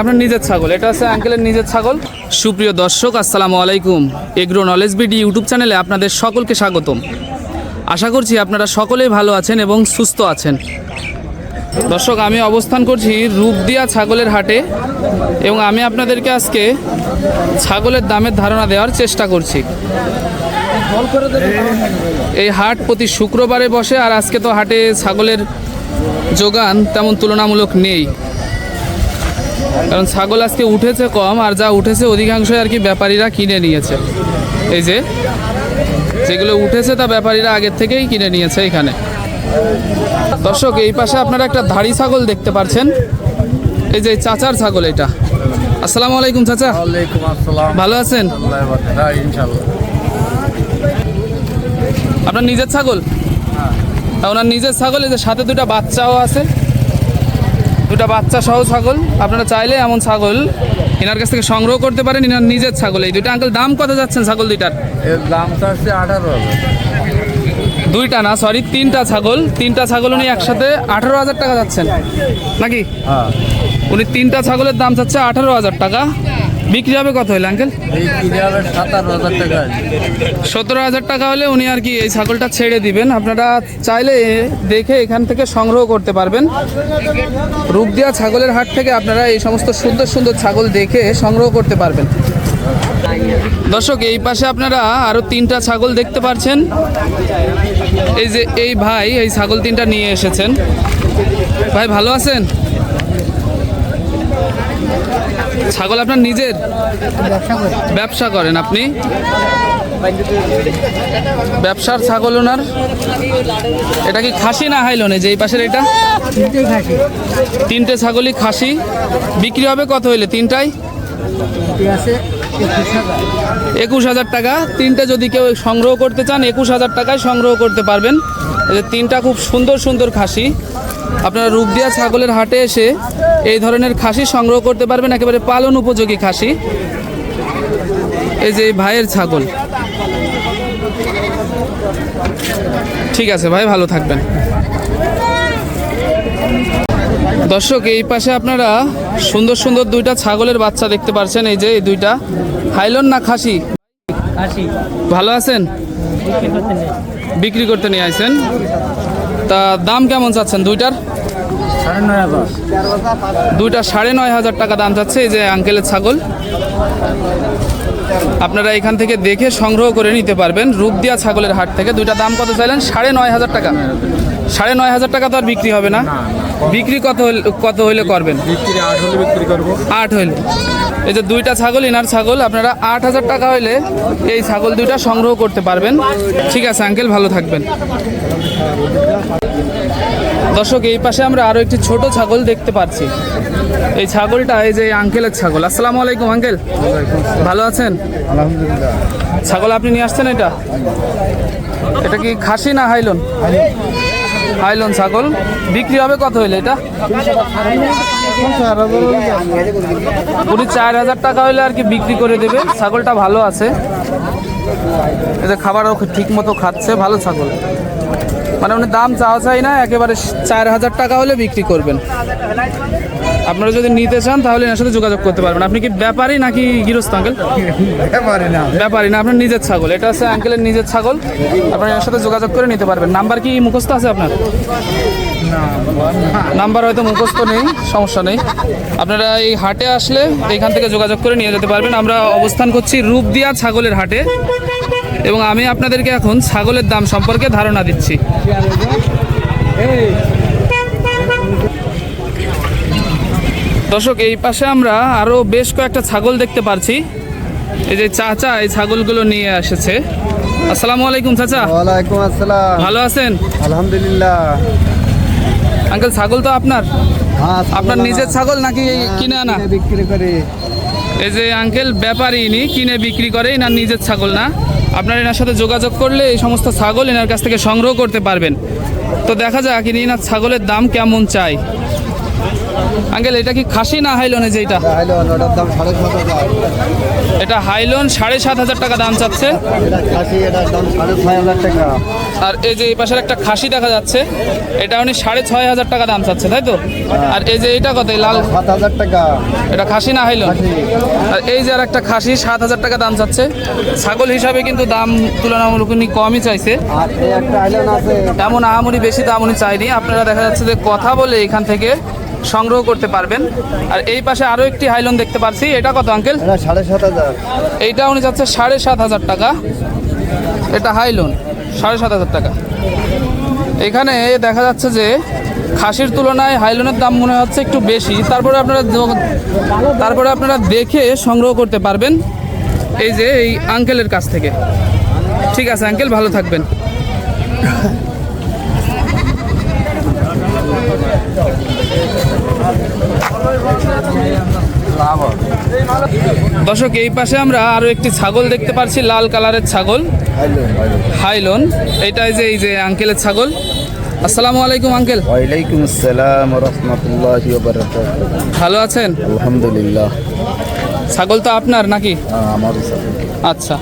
আপনার নিজের ছাগল। এটা নিজের ছাগল। সুপ্রিয় দর্শক, আসসালামু আলাইকুম। এগ্রো নলেজ বিডি ইউটিউব চ্যানেলে আপনাদের সকলকে স্বাগতম। আশা করছি আপনারা সকলেই ভালো আছেন এবং সুস্থ আছেন। দর্শক, আমি অবস্থান করছি রূপদিয়া ছাগলের হাটে এবং আমি আপনাদেরকে আজকে ছাগলের দামের ধারণা দেওয়ার চেষ্টা করছি। এই হাট প্রতি শুক্রবারে বসে আর আজকে তো হাটে ছাগলের যোগান তেমন তুলনামূলক নেই। কারণ ছাগল আজকে উঠেছে কম আর যা উঠেছে অধিকাংশই আর কি ব্যাপারীরা কিনে নিয়েছে। এই যে যেগুলো উঠেছে তা ব্যাপারীরা আগের থেকেই কিনে নিয়েছে এখানে। দর্শক এই পাশে আপনারা একটা ধাড়ি ছাগল দেখতে পাচ্ছেন এই যে চাচার ছাগল এটা। আসসালামু আলাইকুম চাচা। ভালো আছেন? হ্যাঁ আপনার নিজের ছাগল? ওনার নিজের ছাগল যে সাথে দুটা বাচ্চাও আছে। দুটা বাচ্চা সহ ছাগল। আপনারা চাইলে এমন ছাগল এনার কাছ থেকে সংগ্রহ করতে পারেন এনার নিজের ছাগল। এই দুইটা আঙ্কেল দাম কত যাচ্ছেন ছাগল দুইটার? এর দামটা হচ্ছে আঠারো দুইটা না সরি তিনটা ছাগল। তিনটা ছাগল উনি একসাথে আঠারো হাজার টাকা যাচ্ছেন। নাকি? হ্যাঁ। উনি তিনটা ছাগলের দাম চাচ্ছে আঠারো হাজার টাকা। বিক্রি হবে কত হইলে আঙ্কেল সতেরো হাজার টাকা হলে উনি আর কি এই ছাগলটা ছেড়ে দিবেন। আপনারা চাইলে দেখে এখান থেকে সংগ্রহ করতে পারবেন। রূপদিয়া ছাগলের হাট থেকে আপনারা এই সমস্ত সুন্দর সুন্দর ছাগল দেখে সংগ্রহ করতে পারবেন। দর্শক এই পাশে আপনারা আরও তিনটা ছাগল দেখতে পাচ্ছেন। এই যে এই ভাই এই ছাগল তিনটা নিয়ে এসেছেন। ভাই ভালো আছেন? ছাগল আপনার নিজের? ব্যবসা করেন আপনি? ব্যবসার ছাগল ওনার? এটা কি খাসি না হাইলনে যে এই পাশের এটা? তিনটে ছাগলই খাসি। বিক্রি হবে কত হইলে তিনটাই একুশ হাজার। টাকা। তিনটে যদি কেউ সংগ্রহ করতে চান একুশ হাজার টাকায় সংগ্রহ করতে পারবেন। তিনটা খুব সুন্দর সুন্দর খাসি। আপনারা রূপদিয়া ছাগলের হাটে এসে এই ধরনের খাসি সংগ্রহ করতে পারবেন একেবারে পালন উপযোগী খাসি। এই যে ভাইয়ের ছাগল। ঠিক আছে ভাই ভালো থাকবেন। দর্শক এই পাশে আপনারা সুন্দর সুন্দর দুইটা ছাগলের বাচ্চা দেখতে পারছেন এই যে এই দুইটা। হাইলন না খাসি? ভালো আছেন? বিক্রি করতে নিয়ে আসেন তা দাম কেমন চাচ্ছেন দুইটার? দুইটা সাড়ে নয় হাজার টাকা দাম চাচ্ছে এই যে আঙ্কেলের ছাগল। আপনারা এখান থেকে দেখে সংগ্রহ করে নিতে পারবেন রূপদিয়া ছাগলের হাট থেকে। দুইটা দাম কত চাইলেন? সাড়ে নয় হাজার টাকা। সাড়ে নয় হাজার টাকা। তো আর বিক্রি হবে না। বিক্রি কত কত হইলে করবেন? আট হইলে। এই যে দুইটা ছাগল ইনার ছাগল আপনারা আট হাজার টাকা হইলে এই ছাগল দুইটা সংগ্রহ করতে পারবেন। ঠিক আছে আঙ্কেল ভালো থাকবেন। দর্শক এই পাশে আমরা আরও একটি ছোট ছাগল দেখতে পাচ্ছি। এই ছাগলটা এই যে আঙ্কেলের ছাগল। আসসালামু আলাইকুম আঙ্কেল। ভালো আছেন? ছাগল আপনি নিয়ে আসছেন এটা? এটা কি খাসি না হাইলন? হাইলন ছাগল। বিক্রি হবে কত হইলে এটা? উনি চার হাজার টাকা হইলে আর কি বিক্রি করে দেবে। ছাগলটা ভালো আছে। এতে খাবারও ঠিক মতো খাচ্ছে। ভালো ছাগল। মানে উনি দাম চাওয়া চাই না একেবারে চার হাজার টাকা হলে বিক্রি করবেন। আপনারা যদি নিতে চান তাহলে এর সাথে যোগাযোগ করতে পারবেন। আপনি কি ব্যাপারী নাকি গৃহস্থ আঙ্কেল? ব্যাপারে না। ব্যাপারী না আপনার নিজের ছাগল। এটা আছে আঙ্কেলের নিজের ছাগল। আপনার এর সাথে যোগাযোগ করে নিতে পারবেন। নাম্বার কি মুখস্থ আছে আপনার? নাম্বার হয়তো মুখস্থ নেই সমস্যা নেই। আপনারা এই হাটে আসলে এখান থেকে যোগাযোগ করে নিয়ে যেতে পারবেন। আমরা অবস্থান করছি রূপদিয়া ছাগলের হাটে। এবং আমি আপনাদেরকে এখন ছাগলের দাম সম্পর্কে ধারণা দিচ্ছি। দর্শক এই পাশে আমরা আরও বেশ কয়েকটা ছাগল দেখতে পারছি। এই যে চাচা এই ছাগলগুলো নিয়ে এসেছে। আসসালামু আলাইকুম চাচা। ওয়ালাইকুম আসসালাম। ভালো আছেন? আলহামদুলিল্লাহ। আঙ্কেল ছাগল তো আপনার? হ্যাঁ আপনার নিজের ছাগল নাকি এই কিনে আনা? বিক্রি করে। এই যে আঙ্কেল ব্যাপারী ইনি কিনে বিক্রি করে এনার নিজের ছাগল না? আপনার এনার সাথে যোগাযোগ করলে এই সমস্ত ছাগল এনার কাছ থেকে সংগ্রহ করতে পারবেন। তো দেখা যাক, ইনি এনার ছাগলের দাম কেমন চাই। আঙ্কেল এটা কি খাসি না হাইলনে সাত হাজার। এটা হাইলন সাড়ে সাত হাজার টাকা দাম চাচ্ছে। এটা আর এই যে এই পাশের একটা খাসি দেখা যাচ্ছে এটা উনি সাড়ে ছয় হাজার টাকা দাম চাচ্ছে তাই তো? আর এই যে এটা কত লাল? সাত হাজার টাকা। এটা খাসি না হাইলন? আর এই যে আর একটা খাসি সাত হাজার টাকা দাম চাচ্ছে। ছাগল হিসাবে কিন্তু দাম তুলনামূলক উনি কমই চাইছে। তেমন আহামরি বেশি দাম উনি চাইনি। আপনারা দেখা যাচ্ছে যে কথা বলে এখান থেকে সংগ্রহ করতে পারবেন। আর এই পাশে আরও একটি হাইলন দেখতে পাচ্ছি এটা কত আঙ্কেল? সাড়ে সাত হাজার। এইটা উনি যাচ্ছে সাড়ে সাত হাজার টাকা। এটা হাইলন সাড়ে সাত হাজার টাকা। এখানে দেখা যাচ্ছে যে খাসির তুলনায় হাইলনের দাম মনে হচ্ছে একটু বেশি। তারপরে আপনারা তারপরে আপনারা দেখে সংগ্রহ করতে পারবেন। এই যে এই আঙ্কেলের কাছ থেকে। ঠিক আছে আঙ্কেল ভালো থাকবেন। দর্শক এই পাশে আমরা আরও একটি ছাগল দেখতে পাচ্ছি লাল কালারের ছাগল। হাইলো হাইলো হাইলন এইটাই যে এই যে আঙ্কেলের ছাগল। আসসালামু আলাইকুম আঙ্কেল। ওয়ালাইকুম আসসালাম রহমতুল্লাহ ভালো আছেন? আলহামদুলিল্লাহ। ছাগল তো আপনার নাকি? আমার আচ্ছা।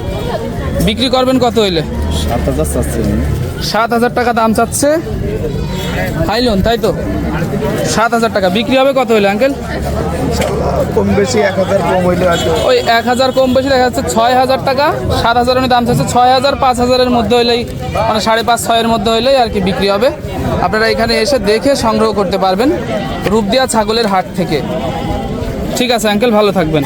বিক্রি করবেন কত হইলে? সাত হাজার চাচ্ছি সাত হাজার টাকা দাম চাচ্ছে। হাইলন তাই তো? সাত হাজার টাকা। বিক্রি হবে কত হইলে আঙ্কেল? কম বেশি এক হাজার কম হইলে ওই এক হাজার কম বেশি দেখা যাচ্ছে ছয় হাজার টাকা সাত হাজার দাম চাচ্ছে ছয় হাজার পাঁচ হাজারের মধ্যে হইলেই মানে সাড়ে পাঁচ ছয়ের মধ্যে হইলেই আর কি বিক্রি হবে। আপনারা এখানে এসে দেখে সংগ্রহ করতে পারবেন রূপদিয়া ছাগলের হাট থেকে। ঠিক আছে আঙ্কেল ভালো থাকবেন।